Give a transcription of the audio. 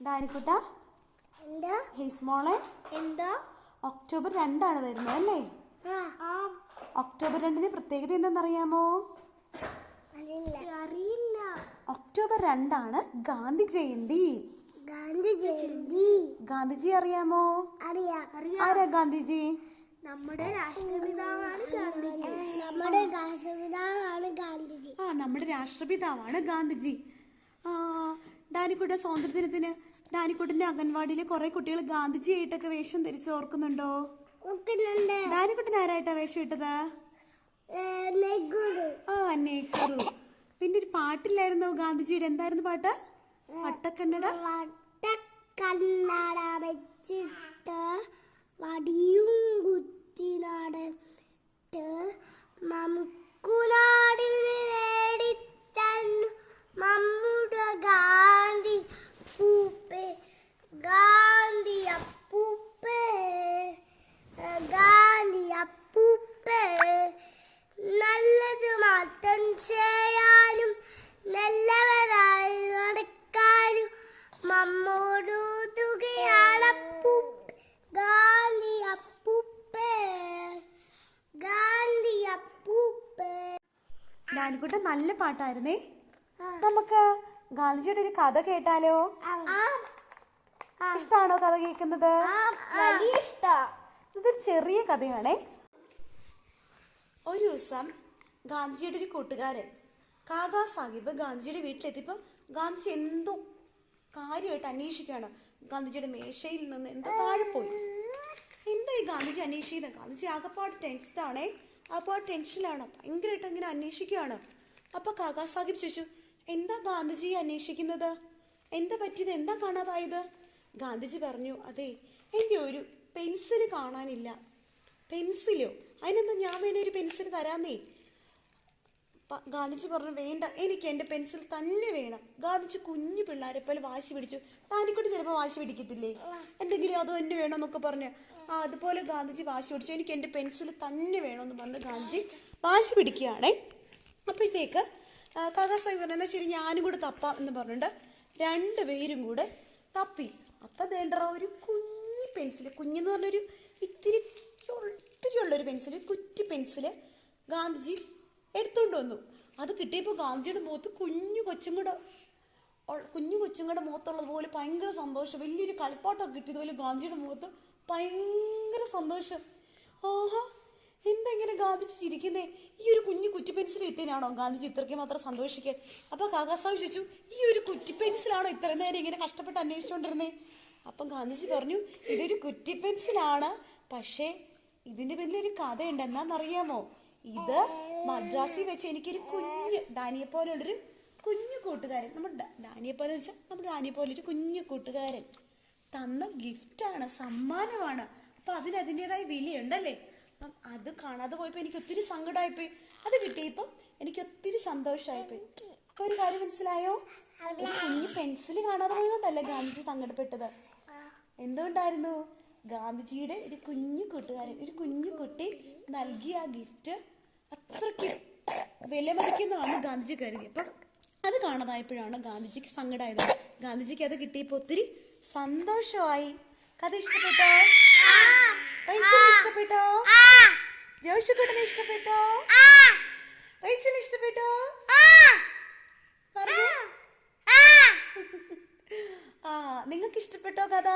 എന്താ എന്താ? ഒക്ടോബർ രണ്ടാണ് വരുന്നത് അല്ലേ? ഒക്ടോബർ രണ്ടിന് പ്രത്യേകത എന്താണെന്നറിയാമോ അറിയില്ല. ഒക്ടോബർ രണ്ടാണ് ഗാന്ധി ജയന്തി. ഗാന്ധി ജയന്തി. ഗാന്ധിജി അറിയാമോ? അറിയാം. ആരാ ഗാന്ധിജി? നമ്മുടെ രാഷ്ട്രപിതാവാണ് ഗാന്ധിജി. നമ്മുടെ രാഷ്ട്രപിതാവാണ് ഗാന്ധിജി. ആ നമ്മുടെ രാഷ്ട്രപിതാവാണ് ഗാന്ധിജി. ഡാനിക്കുട്ട സ്വാതന്ത്ര്യദിനത്തിന് ഡാനിക്കുട്ടിന്റെ അംഗൻവാടിയിലെ കുറെ കുട്ടികൾ ഗാന്ധിജി ആയിട്ടൊക്കെ വേഷം ധരിച്ച് ഓർക്കുന്നുണ്ടോ? ഡാനിക്കുട്ടിന് ഡാനിക്കുട്ടൻ ആരായിട്ടാ വേഷം ഇട്ടത്? ആ നെഹ്റു പിന്നെ ഒരു പാട്ടില്ലായിരുന്നോ ഗാന്ധിജിയുടെ? എന്തായിരുന്നു പാട്ട്? വട്ടക്കണ്ണട? വട്ടക്കണ്ണട വെച്ചിട്ട് വടിയും ഡാനിക്കുട്ട നല്ല പാട്ടായിരുന്നേ. നമുക്ക് ഗാന്ധിജിയുടെ ഒരു കഥ കേട്ടാലോ? ഇഷ്ടാണോ കഥ കേൾക്കുന്നത്? ഇതൊരു ചെറിയ കഥയാണേ. ഒരു ദിവസം ഗാന്ധിജിയുടെ ഒരു കൂട്ടുകാരൻ കാകാ സാഹിബ് ഗാന്ധിജിയുടെ വീട്ടിലെത്തിയപ്പോൾ ഗാന്ധിജി എന്തോ കാര്യമായിട്ട് അന്വേഷിക്കുകയാണ്. ഗാന്ധിജിയുടെ മേശയിൽ നിന്ന് എന്തോ താഴെ പോയി. എന്തോ ഈ ഗാന്ധിജി അന്വേഷിക്കുന്നത് ഗാന്ധിജി ആകെപ്പാട് ടെൻസ്ഡ് ആണേ ആ ടെൻഷനിലാണ് ഭയങ്കരമായിട്ട് അങ്ങനെ അന്വേഷിക്കുകയാണ്. അപ്പൊ കാക്കാ സാഹിബ് ചോദിച്ചു എന്താ ഗാന്ധിജി അന്വേഷിക്കുന്നത്? എന്താ പറ്റിയത്? എന്താ കാണാതായത്? ഗാന്ധിജി പറഞ്ഞു അതെ എന്റെ ഒരു പെൻസിൽ കാണാനില്ല. പെൻസിലോ? അതിനെന്താ ഞാൻ വേണേ ഒരു പെൻസിൽ തരാന്നേ ഗാന്ധിജി പറഞ്ഞു വേണ്ട എനിക്ക് എന്റെ പെൻസിൽ തന്നെ വേണം. ഗാന്ധിജി കുഞ്ഞു പിള്ളേരെ പോലെ വാശി പിടിച്ചു. താനിക്കൂട്ട് ചിലപ്പോൾ വാശി പിടിക്കത്തില്ലേ? എന്തെങ്കിലും അത് തന്നെ വേണമെന്നൊക്കെ പറഞ്ഞു. ആ അതുപോലെ ഗാന്ധിജി വാശി പിടിച്ചു. എനിക്ക് എന്റെ പെൻസിൽ തന്നെ വേണമെന്ന് പറഞ്ഞ് ഗാന്ധിജി വാശി പിടിക്കുകയാണേ. അപ്പോഴത്തേക്ക് ആ, കാക്കാ സാഹിബ് പറഞ്ഞു എന്നാൽ ശരി ഞാനും കൂടെ തപ്പാം എന്ന് പറഞ്ഞിട്ട് രണ്ടുപേരും കൂടെ തപ്പി. അപ്പം വേണ്ട ഒരു കുഞ്ഞി പെൻസിൽ കുഞ്ഞെന്ന് പറഞ്ഞൊരു ഇത്തിരി ഇത്തിരി ഉള്ളൊരു പെൻസിൽ കുറ്റി പെൻസിൽ ഗാന്ധിജി എടുത്തുകൊണ്ട് വന്നു. അത് കിട്ടിയപ്പോൾ ഗാന്ധിയുടെ മുഖത്ത് കുഞ്ഞു കൊച്ചുങ്ങടെ ഉൾ- കുഞ്ഞു കൊച്ചുങ്ങളുടെ മുഖത്തുള്ളത് പോലെ ഭയങ്കര സന്തോഷം. വലിയൊരു കളിപ്പാട്ടമൊക്കെ കിട്ടിയതുപോലെ ഗാന്ധിയുടെ മുഖത്ത് ഭയങ്കര സന്തോഷം. ആഹാ എന്താ ഇങ്ങനെ ഗാന്ധിജി ചിരിക്കുന്നേ? ഈ ഒരു കുഞ്ഞു കുറ്റി പെൻസിൽ കിട്ടിയതിനാണോ ഗാന്ധിജി ഇത്രയ്ക്ക് മാത്രം സന്തോഷിക്കുക അപ്പോൾ കാക്കാസാവ് ചോദിച്ചു ഈ ഒരു കുറ്റി പെൻസിലാണോ ഇത്ര നേരം ഇങ്ങനെ കഷ്ടപ്പെട്ട് അന്വേഷിച്ചുകൊണ്ടിരുന്നേ അപ്പം ഗാന്ധിജി പറഞ്ഞു ഇതൊരു കുറ്റി പെൻസിലാണ്. പക്ഷേ ഇതിന്റെ പിന്നിലൊരു കഥയുണ്ട്. എന്നാന്നറിയാമോ? ഇത് മദ്രാസിൽ വെച്ച് എനിക്കൊരു കുഞ്ഞ് ഡാനിയെ പോലെ ഉള്ളൊരു കുഞ്ഞു കൂട്ടുകാരൻ. നമ്മൾ ഡാനിയെ പോലെ വെച്ചാൽ നമ്മൾ ഡാനിയെ പോലെ ഒരു കുഞ്ഞു കൂട്ടുകാരൻ. തന്ന ഗിഫ്റ്റാണ് സമ്മാനമാണ്. അപ്പൊ അതിന് അതിന്റെതായ വിലയുണ്ടല്ലേ? അപ്പം അത് കാണാതെ പോയപ്പോൾ എനിക്ക് ഒത്തിരി സങ്കടമായിപ്പോയി അത് കിട്ടിയപ്പം എനിക്ക് ഒത്തിരി സന്തോഷമായിപ്പോയി അപ്പൊ ഒരു കാര്യം മനസ്സിലായോ? കുഞ്ഞു പെൻസിൽ കാണാതെ പോയതുകൊണ്ടല്ലേ ഗാന്ധിജി സങ്കടപ്പെട്ടത്? എന്തുകൊണ്ടായിരുന്നു? ഗാന്ധിജിയുടെ ഒരു കുഞ്ഞു കൂട്ടുകാരൻ ഒരു കുഞ്ഞു കുട്ടി നൽകിയ ആ ഗിഫ്റ്റ് അത്രയ്ക്ക് വിലമതിക്കുന്നതാണ് ഗാന്ധിജി കരുതി. അപ്പം അത് കാണാതായപ്പോഴാണ് ഗാന്ധിജിക്ക് സങ്കടമായത് ഗാന്ധിജിക്ക് അത് കിട്ടിയപ്പോൾ ഒത്തിരി സന്തോഷമായി. കഥ ഇഷ്ടപ്പെട്ടോ? ഇഷ്ടപ്പെട്ടോ? ജോഷുക്കുട്ടനെ ഇഷ്ടപ്പെട്ടോ? ഇഷ്ടപ്പെട്ടോ? ആ നിങ്ങൾക്ക് ഇഷ്ടപ്പെട്ടോ കഥ?